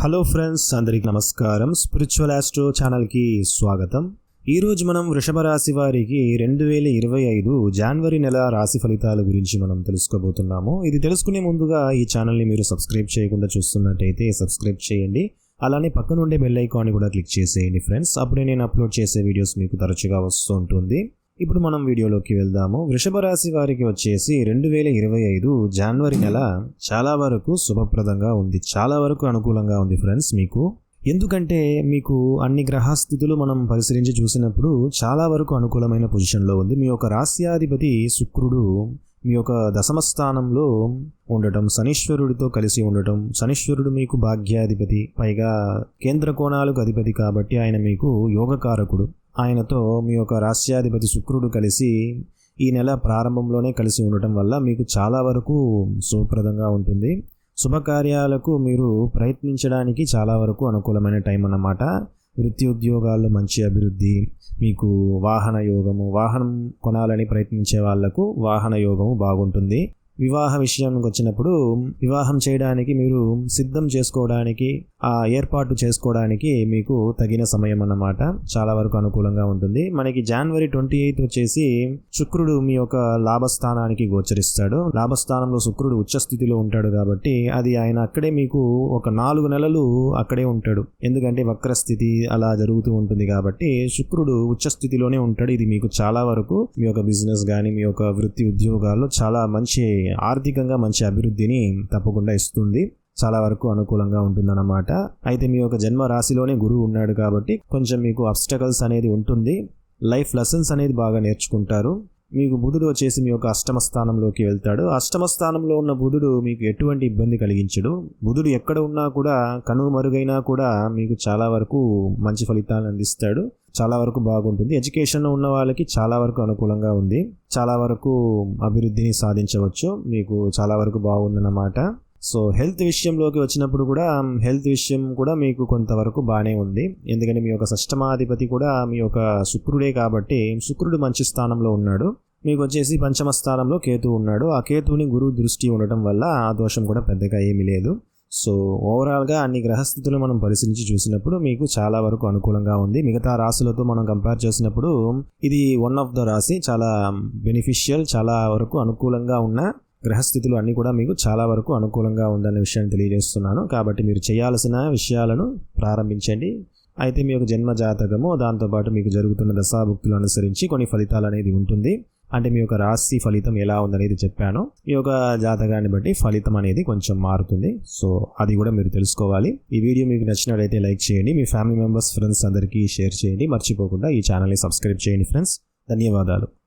Hello friends అందరికి నమస్కారం. Spiritual astro ఛానల్కి స్వాగతం. ఈరోజు మనం వృషభ రాశి వారికి రెండు వేల ఇరవై ఐదు జనవరి నెల రాశి ఫలితాల గురించి మనం తెలుసుకోబోతున్నాము. ఇది తెలుసుకునే ముందుగా ఈ ఛానల్ని మీరు సబ్స్క్రైబ్ చేయకుండా చూస్తున్నట్టయితే సబ్స్క్రైబ్ చేయండి. అలానే పక్కన ఉండే బెల్ ఐకాన్ని కూడా క్లిక్ చేసేయండి ఫ్రెండ్స్ అప్పుడే నేను అప్లోడ్ చేసే వీడియోస్ మీకు తరచుగా వస్తూ ఉంటుంది. ఇప్పుడు మనం వీడియోలోకి వెళ్దాము. వృషభ రాశి వారికి వచ్చేసి రెండు వేల ఇరవై ఐదు జనవరి నెల చాలా వరకు శుభప్రదంగా ఉంది. చాలా వరకు అనుకూలంగా ఉంది ఫ్రెండ్స్ మీకు. ఎందుకంటే మీకు అన్ని గ్రహస్థితులు మనం పరిశీలించి చూసినప్పుడు చాలా వరకు అనుకూలమైన పొజిషన్లో ఉంది. మీ యొక్క రాస్యాధిపతి శుక్రుడు మీ యొక్క దశమ స్థానంలో ఉండటం శనీశ్వరుడితో కలిసి ఉండటం శనీశ్వరుడు మీకు భాగ్యాధిపతి పైగా కేంద్ర కోణాలకు అధిపతి కాబట్టి ఆయన మీకు యోగకారకుడు. ఆయనతో మీ యొక్క రాష్ట్రాధిపతి శుక్రుడు కలిసి ఈ నెల ప్రారంభంలోనే కలిసి ఉండటం వల్ల మీకు చాలా వరకు శుభప్రదంగా ఉంటుంది. శుభకార్యాలకు మీరు ప్రయత్నించడానికి చాలా వరకు అనుకూలమైన టైం అన్నమాట. వృత్తి ఉద్యోగాల్లో మంచి అభివృద్ధి మీకు వాహన యోగము వాహనం కొనాలని ప్రయత్నించే వాళ్ళకు వాహన యోగము బాగుంటుంది. వివాహ విషయానికి వచ్చినప్పుడు వివాహం చేయడానికి మీరు సిద్ధం చేసుకోవడానికి ఏర్పాటు చేసుకోవడానికి మీకు తగిన సమయం అన్నమాట. చాలా వరకు అనుకూలంగా ఉంటుంది. మనకి జనవరి ట్వంటీ ఎయిత్ వచ్చేసి శుక్రుడు మీ యొక్క లాభస్థానానికి గోచరిస్తాడు. లాభస్థానంలో శుక్రుడు ఉచ్చస్థితిలో ఉంటాడు కాబట్టి అది ఆయన అక్కడే మీకు ఒక నాలుగు నెలలు అక్కడే ఉంటాడు. ఎందుకంటే వక్ర స్థితి అలా జరుగుతూ ఉంటుంది కాబట్టి శుక్రుడు ఉచ్చస్థితిలోనే ఉంటాడు. ఇది మీకు చాలా వరకు మీ యొక్క బిజినెస్ కానీ మీ యొక్క వృత్తి ఉద్యోగాల్లో చాలా మంచి ఆర్థికంగా మంచి అభివృద్ధిని తప్పకుండా ఇస్తుంది. చాలా వరకు అనుకూలంగా ఉంటుందన్నమాట. అయితే మీ యొక్క జన్మ రాశిలోనే గురువు ఉన్నాడు కాబట్టి కొంచెం మీకు అబ్స్టకల్స్ అనేది ఉంటుంది. లైఫ్ లెసన్స్ అనేది బాగా నేర్చుకుంటారు. మీకు బుధుడు వచ్చేసి మీ యొక్క అష్టమ స్థానంలోకి వెళ్తాడు. అష్టమ స్థానంలో ఉన్న బుధుడు మీకు ఎటువంటి ఇబ్బంది కలిగించడు. బుధుడు ఎక్కడ ఉన్నా కూడా కనువు మరుగైనా కూడా మీకు చాలా వరకు మంచి ఫలితాలను అందిస్తాడు. చాలా వరకు బాగుంటుంది. ఎడ్యుకేషన్లో ఉన్న వాళ్ళకి చాలా వరకు అనుకూలంగా ఉంది. చాలా వరకు అభివృద్ధిని సాధించవచ్చు. మీకు చాలా వరకు బాగుందన్నమాట. సో హెల్త్ విషయంలోకి వచ్చినప్పుడు కూడా హెల్త్ విషయం కూడా మీకు కొంతవరకు బాగానే ఉంది. ఎందుకంటే మీ యొక్క షష్టమాధిపతి కూడా మీ యొక్క శుక్రుడే కాబట్టి శుక్రుడు మంచి స్థానంలో ఉన్నాడు. మీకు వచ్చేసి పంచమ స్థానంలో కేతు ఉన్నాడు. ఆ కేతువుని గురువు దృష్టి ఉండటం వల్ల ఆ దోషం కూడా పెద్దగా ఏమీ లేదు. సో ఓవరాల్గా అన్ని గ్రహస్థితులు మనం పరిశీలించి చూసినప్పుడు మీకు చాలా వరకు అనుకూలంగా ఉంది. మిగతా రాశులతో మనం కంపేర్ చేసినప్పుడు ఇది వన్ ఆఫ్ ద రాశి. చాలా బెనిఫిషియల్ చాలా వరకు అనుకూలంగా ఉన్న గ్రహస్థితులు అన్నీ కూడా మీకు చాలా వరకు అనుకూలంగా ఉందనే విషయాన్ని తెలియజేస్తున్నాను. కాబట్టి మీరు చేయాల్సిన విషయాలను ప్రారంభించండి. అయితే మీ యొక్క జన్మ జాతకము దాంతోపాటు మీకు జరుగుతున్న దశాభుక్తులు అనుసరించి కొన్ని ఫలితాలు అనేది ఉంటుంది. అంటే మీ యొక్క రాశి ఫలితం ఎలా ఉందనేది చెప్పాను. ఈ యొక్క జాతకాన్ని బట్టి ఫలితం అనేది కొంచెం మారుతుంది. సో అది కూడా మీరు తెలుసుకోవాలి. ఈ వీడియో మీకు నచ్చినట్లయితే లైక్ చేయండి. మీ ఫ్యామిలీ మెంబర్స్ ఫ్రెండ్స్ అందరికీ షేర్ చేయండి. మర్చిపోకుండా ఈ ఛానల్ని సబ్స్క్రైబ్ చేయండి ఫ్రెండ్స్. ధన్యవాదాలు.